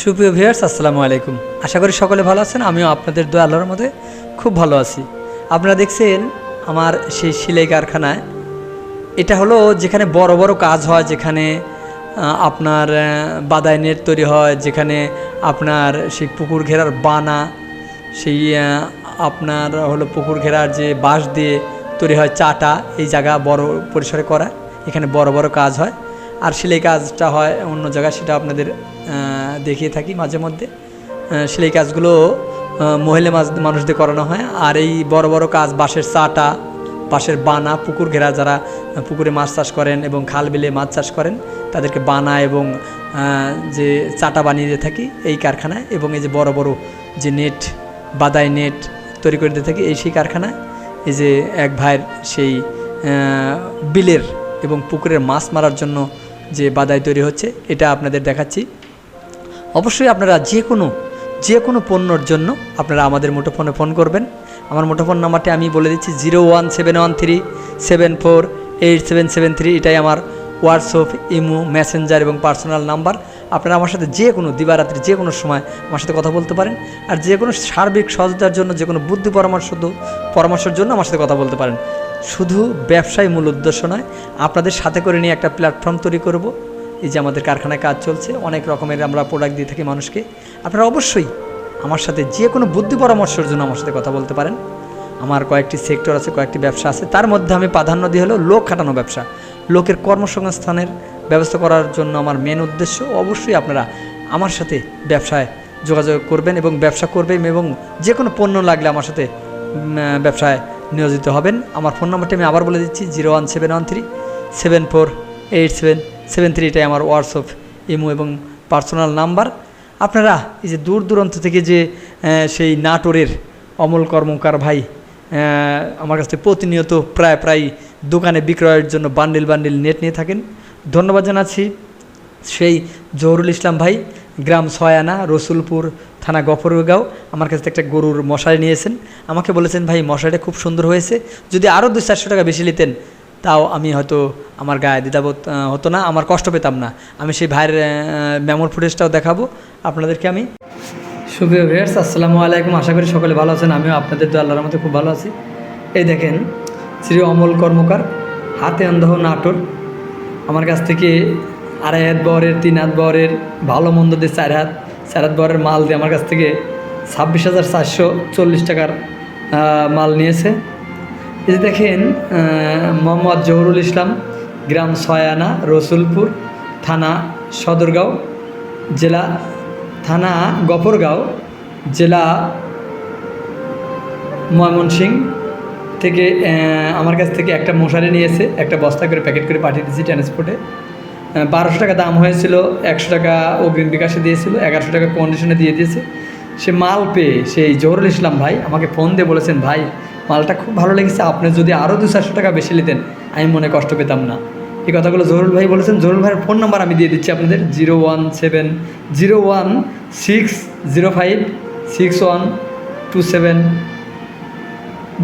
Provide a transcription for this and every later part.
সুপ্রিয় ভিউয়ার্স, আসসালামু আলাইকুম। আশা করি সকলে ভালো আছেন, আমিও আপনাদের দোয়া, আল্লাহর মধ্যে খুব ভালো আছি। আপনারা দেখছেন আমার সেই সেলাই কারখানায়। এটা হলো যেখানে বড় বড় কাজ হয়, যেখানে আপনার বাদাই নেট তৈরি হয়, যেখানে আপনার সেই পুকুর ঘেরার বানা, সেই আপনার হলো পুকুর ঘেরার যে বাঁশ দিয়ে তৈরি হয় চাটা, এই জায়গা বড় পরিসরে করা, এখানে বড় বড় কাজ হয়। আর সেলাই কাজটা হয় অন্য জায়গায়, সেটা আপনাদের দেখিয়ে থাকি মাঝে মধ্যে। সেলাই কাজগুলো মহিলা মানুষদের করানো হয়। আর এই বড় বড় কাজ, বাঁশের চাটা, বাঁশের বানা, পুকুর ঘেরা যারা পুকুরে মাছ চাষ করেন এবং খাল বিলে মাছ চাষ করেন, তাদেরকে বানা এবং যে চাটা বানিয়ে দিয়ে থাকি এই কারখানায় এবং এই যে বড় বড় যে নেট বাদাই নেট তৈরি করে দিয়ে থাকি এই সেই কারখানায়। এই যে এক ভাইয়ের সেই বিলের এবং পুকুরের মাছ মারার জন্য যে বাদাই তৈরি হচ্ছে, এটা আপনাদের দেখাচ্ছি। অবশ্যই আপনারা যে কোনো যে কোনো পণ্যর জন্য আপনারা আমাদের মুঠোফোনে ফোন করবেন। আমার মুঠোফোন নাম্বারটি আমি বলে দিচ্ছি, zero one seven one three seven four eight seven seven three, এটাই আমার হোয়াটসঅ্যাপ, ইমো, মেসেঞ্জার এবং পার্সোনাল নাম্বার। আপনারা আমার সাথে যে কোনো দিবারাত্রি, যে কোনো সময় আমার সাথে কথা বলতে পারেন। আর যে কোনো সার্বিক সহযোগিতার জন্য, যে কোনো বুদ্ধি পরামর্শ, পরামর্শের জন্য আমার সাথে কথা বলতে পারেন। শুধু ব্যবসায় মূল উদ্দেশ্য নয়, আপনাদের সাথে করে নিয়ে একটা প্ল্যাটফর্ম তৈরি করব। এই যে আমাদের কারখানায় কাজ চলছে, অনেক রকমের আমরা প্রোডাক্ট দিয়ে থাকি মানুষকে। আপনারা অবশ্যই আমার সাথে যে কোনো বুদ্ধি পরামর্শের জন্য আমার সাথে কথা বলতে পারেন। আমার কয়েকটি সেক্টর আছে, কয়েকটি ব্যবসা আছে। তার মধ্যে আমি প্রাধান্য দিয়ে হলো লোক খাটানো ব্যবসা। লোকের কর্মসংস্থানের ব্যবস্থা করার জন্য আমার মেন উদ্দেশ্য। অবশ্যই আপনারা আমার সাথে ব্যবসায় যোগাযোগ করবেন এবং ব্যবসা করবেন এবং যে কোনো পণ্য লাগলে আমার সাথে ব্যবসায় নিয়োজিত হবেন। আমার ফোন নাম্বারটি আমি আবার বলে দিচ্ছি, zero one seven one three seven four eight seven seven three এটাই আমার হোয়াটসঅ্যাপ, ইমো এবং পার্সোনাল নাম্বার। আপনারা এই যে দূর দূরান্ত থেকে যে সেই নাটোরের অমল কর্মকার ভাই আমার কাছ প্রতিনিয়ত প্রায় প্রায় দোকানে বিক্রয়ের জন্য বান্ডিল বান্ডিল নেট নিয়ে থাকেন। ধন্যবাদ জানাচ্ছি সেই জহরুল ইসলাম ভাই। গ্রাম ছয়ানা রসুলপুর, থানা গফরগাঁও। আমার কাছে থেকে একটা গরুর মশারি নিয়েছেন। আমাকে বলেছেন, ভাই, মশারিটা খুব সুন্দর হয়েছে। যদি আরও দু চারশো টাকা বেশি নিতেন, তাও আমি হয়তো আমার গায়ে দ্বিধাবোধ হতো না, আমার কষ্ট পেতাম না। আমি সেই ভাইয়ের মেমোর ফুটেজটাও দেখাবো। আপনাদেরকে আমি সুপ্রিয় ভিয়ার্স আসসালামু আলাইকুম। আশা করি সকলে ভালো আছেন। আমিও আপনাদের তো আল্লাহর মধ্যে খুব ভালো আছি। এই দেখেন, শ্রী অমল কর্মকার, হাতে অন্ধহ নাটোর। আমার কাছ থেকে আড়াই হাত বরের, তিন হাত বরের, ভালো মন্দ দিয়ে চার হাত চার হাত বরের মাল দিয়ে আমার কাছ থেকে ছাব্বিশ হাজার চারশো চল্লিশ টাকার মাল নিয়েছে। এই দেখেন মোহাম্মদ জহুরুল ইসলাম, গ্রাম সয়ানা রসুলপুর, থানা সদরগাঁও, জেলা, থানা গফরগাঁও, জেলা ময়মনসিংহ থেকে আমার কাছ থেকে একটা মশারি নিয়েছে, একটা বস্তা করে প্যাকেট করে পাঠিয়ে দিয়েছি ট্রান্সপোর্টে। বারোশো টাকা দাম হয়েছিল, একশো টাকা অগ্রিম বিকাশে দিয়েছিল, এগারোশো টাকা কন্ডিশনে দিয়ে দিয়েছে। সে মাল পেয়ে, সেই জহরুল ইসলাম ভাই আমাকে ফোন দিয়ে বলেছেন, ভাই, মালটা খুব ভালো লেগেছে, আপনি যদি আরও দু চারশো টাকা বেশি নিতেন, আমি মনে কষ্ট পেতাম না। এই কথাগুলো জহরুল ভাই বলেছেন। জহরুল ভাইয়ের ফোন নাম্বার আমি দিয়ে দিচ্ছি আপনাদের zero one seven zero one six zero five six one two seven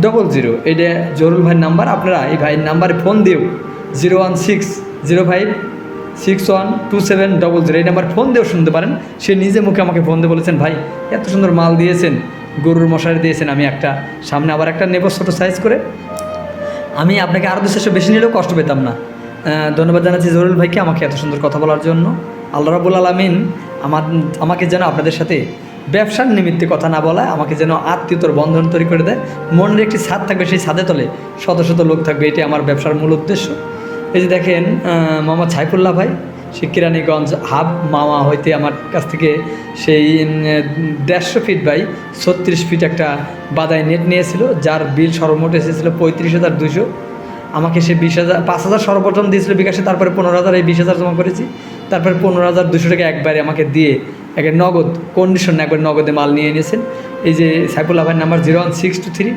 double zero এটা জরুল ভাইয়ের নাম্বার আপনারা এই ভাইয়ের নাম্বারে ফোন দিও zero one six zero five six one two seven double zero এই নাম্বার ফোন দিয়েও শুনতে পারেন। সে নিজে মুখে আমাকে ফোন দিয়ে বলেছেন, ভাই, এত সুন্দর মাল দিয়েছেন, গরুর মশারি দিয়েছেন, আমি একটা, সামনে আবার একটা নেব ছোটো সাইজ করে। আমি আপনাকে আরও দু চারশো বেশি নিলেও কষ্ট পেতাম না। ধন্যবাদ জানাচ্ছি জরুল ভাইকে আমাকে এত সুন্দর কথা বলার জন্য। আল্লাহ রাবুল আলমিন আমার, আমাকে যেন আপনাদের সাথে ব্যবসার নিমিত্তে কথা না বলায়, আমাকে যেন আত্মীয়তর বন্ধন তৈরি করে দেয়। মনের একটি ছাদ থাকবে সেই ছাদে তলে, শত শত লোক থাকবে, এটি আমার ব্যবসার মূল উদ্দেশ্য। এই যে দেখেন মোহাম্মদ সাইফুল্লাহ ভাই, সে কিরানীগঞ্জ হাব মামা হইতে আমার কাছ থেকে সেই দেড়শো ফিট বাই ছত্রিশ ফিট একটা বাদাই নেট নিয়েছিল, যার বিল সর্বমোট এসেছিল পঁয়ত্রিশ হাজার দুশো আমাকে সে বিশ হাজার, পাঁচ হাজার সর্বপ্রথম দিয়েছিল বিকাশে, তারপরে পনেরো হাজার, এই বিশ হাজার জমা করেছি। তারপরে পনেরো হাজার দুশো টাকা একবারে আমাকে দিয়ে একে নগদ কন্ডিশন একবার নগদে মাল নিয়ে নিয়েছেন। এই যে সাইফুল্লাহ ভাইয়ের number zero one six two three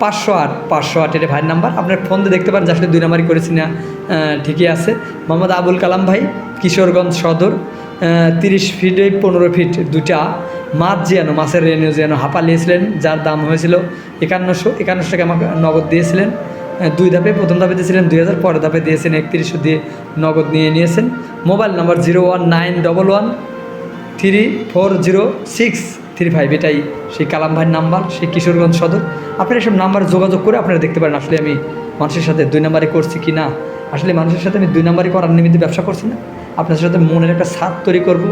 পাঁচশো আট পাঁচশো আট এটা ভাইয়ের নাম্বার। আপনার ফোন দিয়ে দেখতে পারেন যে আসলে দুই নাম্বারই করেছি না ঠিকই আছে। মোহাম্মদ আবুল কালাম ভাই, কিশোরগঞ্জ সদর তিরিশ ফিটে পনেরো ফিট দুটা মাছ যেন মাছের রেনু যেন হাঁপা নিয়েছিলেন, যার দাম হয়েছিল একান্নশো একান্নশো টাকা আমাকে নগদ দিয়েছিলেন। দুই ধাপে, প্রথম ধাপে দিয়েছিলেন দুই হাজার, পরের ধাপে দিয়েছেন একত্রিশশো দিয়ে নগদ নিয়ে নিয়েছেন। Mobile number zero one nine double one three four zero six. Three five এটাই সেই কালাম ভাইয়ের নাম্বার, সেই কিশোরগঞ্জ সদর। আপনারা এসব নাম্বারে যোগাযোগ করে আপনারা দেখতে পারেন আসলে আমি মানুষের সাথে দুই নাম্বারে করছি কি না আসলে মানুষের সাথে আমি দুই নাম্বারই করার নিমিত্তে ব্যবসা করছি না। আপনার সাথে মনের একটা সাথ তৈরি করব,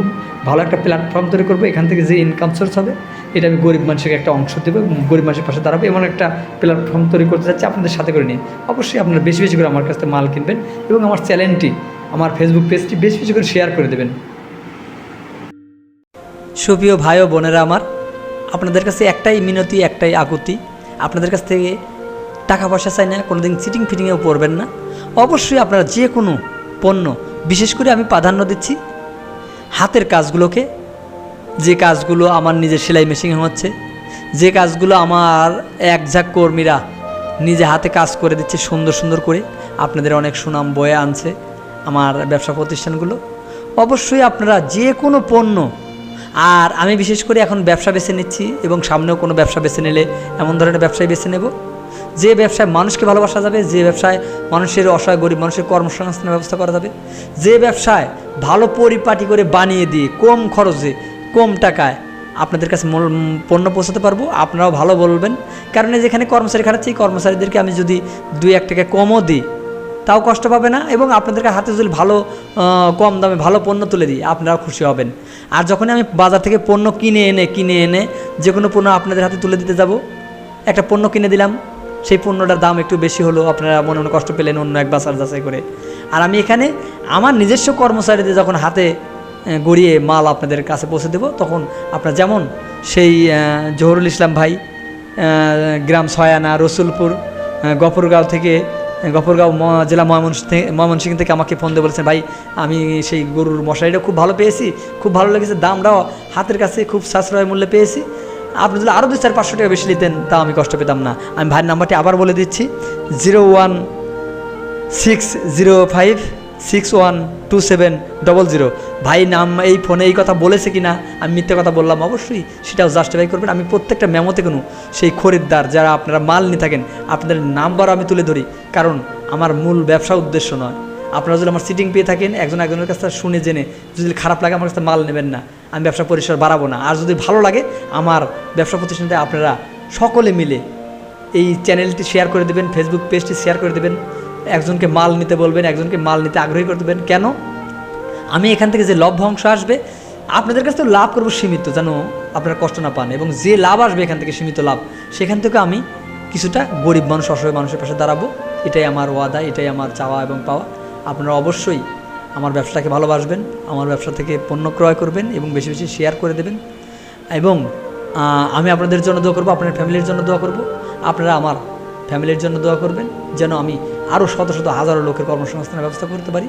ভালো একটা প্ল্যাটফর্ম তৈরি করব, এখান থেকে যে ইনকাম সোর্স হবে, এটা আমি গরিব মানুষকে একটা অংশ দেবো গরিব মানুষের পাশে দাঁড়াবো, এমন একটা প্ল্যাটফর্ম তৈরি করতে চাচ্ছি, আপনাদের সাথে করে নিয়ে। অবশ্যই আপনারা বেশি বেশি করে আমার কাছ থেকে মাল কিনবেন এবং আমার চ্যানেলটি, আমার ফেসবুক পেজটি বেশি বেশি করে শেয়ার করে দেবেন। সুপ্রিয় ভাই ও বোনেরা আমার, আপনাদের কাছে একটাই মিনতি, একটাই আকুতি। আপনাদের কাছ থেকে টাকা পয়সা চাই না কোনো দিন চিটিং ফিটিংয়েও পড়বেন না। অবশ্যই আপনারা যে কোনো পণ্য, বিশেষ করে আমি প্রাধান্য দিচ্ছি, হাতের কাজগুলোকে, যে কাজগুলো আমার নিজের সেলাই মেশিনে হচ্ছে, যে কাজগুলো আমার এক ঝাঁক কর্মীরা নিজে হাতে কাজ করে দিচ্ছে সুন্দর সুন্দর করে, আপনাদের অনেক সুনাম বয়ে আনছে আমার ব্যবসা প্রতিষ্ঠানগুলো। অবশ্যই আপনারা যে কোনো পণ্য আর আমি বিশেষ করে এখন ব্যবসা বেছে নিচ্ছি এবং সামনেও কোনো ব্যবসা বেছে নিলে এমন ধরনের ব্যবসায় বেছে নেব। যে ব্যবসায় মানুষকে ভালোবাসা যাবে, যে ব্যবসায় মানুষের অসহায় গরিব, মানুষের কর্মসংস্থানের ব্যবস্থা করা যাবে, যে ব্যবসায় ভালো পরিপাটি করে বানিয়ে দিয়ে কম খরচে, কম টাকায় আপনাদের কাছে পণ্য পৌঁছাতে পারব, আপনারাও ভালো বলবেন। কারণ যেখানে কর্মচারী খাটাচ্ছি কর্মচারীদেরকে আমি যদি দুই এক টাকা কমও দিই তাও কষ্ট পাবে না এবং আপনাদেরকে হাতে যদি ভালো কম দামে ভালো পণ্য তুলে দিই আপনারাও খুশি হবেন। আর যখনই আমি বাজার থেকে পণ্য কিনে এনে কিনে এনে যে কোনো পণ্য আপনাদের হাতে তুলে দিতে যাব, একটা পণ্য কিনে দিলাম, সেই পণ্যটার দাম একটু বেশি হলো আপনারা মনে মনে কষ্ট পেলেন অন্য এক বাসার যাচাই করে। আর আমি এখানে আমার নিজস্ব কর্মচারীদের যখন হাতে গড়িয়ে মাল আপনাদের কাছে পৌঁছে দেব, তখন আপনার যেমন সেই জহুরুল ইসলাম ভাই গ্রাম ছয়ানা রসুলপুর গফরগাঁও থেকে গফরগাঁও জেলা ময়মনসিং থেকে আমাকে ফোন দিয়ে বলেছেন, ভাই, আমি সেই গরুর মশারিটা খুব ভালো পেয়েছি, খুব ভালো লেগেছে, দামটাও হাতের কাছে খুব সাশ্রয় মূল্যে পেয়েছি। আপনি যদি আরও দু চার, পাঁচশো টাকা বেশি নিতেন, তা আমি কষ্ট পেতাম না। আমি ভাইয়ের নাম্বারটি আবার বলে দিচ্ছি, zero one six zero five six one two seven double zero ভাই, নাম এই ফোনে এই কথা বলেছে কি না আমি মিথ্যে কথা বললাম অবশ্যই। সেটাও জাস্টিফাই করবেন। আমি প্রত্যেকটা মেমোতে কোনো সেই খরিদ্দার, যারা আপনারা মাল নিয়ে থাকেন, আপনাদের নাম্বার আমি তুলে ধরি। কারণ আমার মূল ব্যবসা উদ্দেশ্য নয়। আপনারা যদি আমার সিটিং পেয়ে থাকেন, একজন একজনের কাছে শুনে জেনে, যদি খারাপ লাগে আমার কাছে মাল নেবেন না। আমি ব্যবসা পরিসর বাড়াবো না। আর যদি ভালো লাগে, আমার ব্যবসা প্রতিষ্ঠানটা আপনারা সকলে মিলে এই চ্যানেলটি শেয়ার করে দেবেন ফেসবুক পেজটি শেয়ার করে দেবেন। একজনকে মাল নিতে বলবেন, একজনকে মাল নিতে আগ্রহী করে দেবেন। কেন? আমি এখান থেকে যে লভ্য অংশ আসবে, আপনাদের কাছ থেকে লাভ করব সীমিত, যেন আপনারা কষ্ট না পান। এবং যে লাভ আসবে এখান থেকে সীমিত লাভ, সেখান থেকে আমি কিছুটা গরিব মানুষ, অসহায় মানুষের পাশে দাঁড়াবো। এটাই আমার ওয়াদা, এটাই আমার চাওয়া এবং পাওয়া। আপনারা অবশ্যই আমার ব্যবসাটাকে ভালোবাসবেন, আমার ব্যবসা থেকে পণ্য ক্রয় করবেন এবং বেশি বেশি শেয়ার করে দেবেন। এবং আমি আপনাদের জন্য দোয়া করব, আপনার ফ্যামিলির জন্য দোয়া করব। আপনারা আমার ফ্যামিলির জন্য দোয়া করবেন, যেন আমি আরও শত শত হাজারো লোকের কর্মসংস্থানের ব্যবস্থা করতে পারি।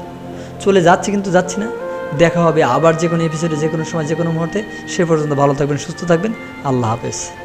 চলে যাচ্ছি কিন্তু যাচ্ছি না। দেখা হবে আবার যে কোনো এপিসোডে যে কোনো সময়, যে কোনো মুহূর্তে। সে পর্যন্ত ভালো থাকবেন, সুস্থ থাকবেন। আল্লাহ হাফেজ।